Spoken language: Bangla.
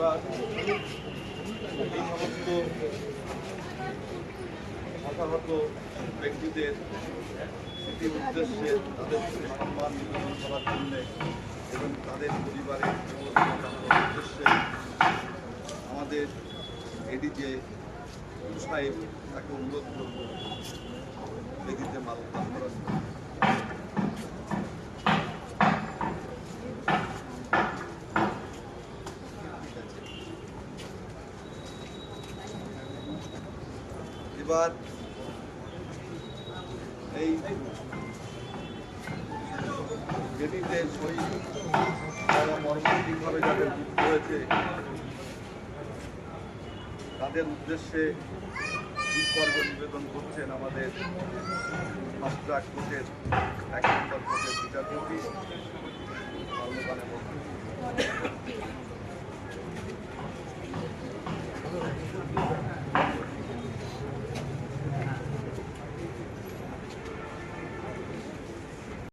এবার এই সমস্ত হতাহত ব্যক্তিদের স্মৃতির উদ্দেশ্যে তাদের সম্মান নিবেদন করার জন্য এবং তাদের পরিবারের উদ্দেশ্যে আমাদের এডিজে সাহেব তাকে অনুরোধ করব বেদিতে মালদান করার জন্য। এবার এই যেটিতে মর্মান্তিকভাবে যাদের হয়েছে, তাদের উদ্দেশ্যে পুষ্পার্ঘ নিবেদন করছেন আমাদের ফার্স্ট ট্রাক কোর্টের এক নম্বর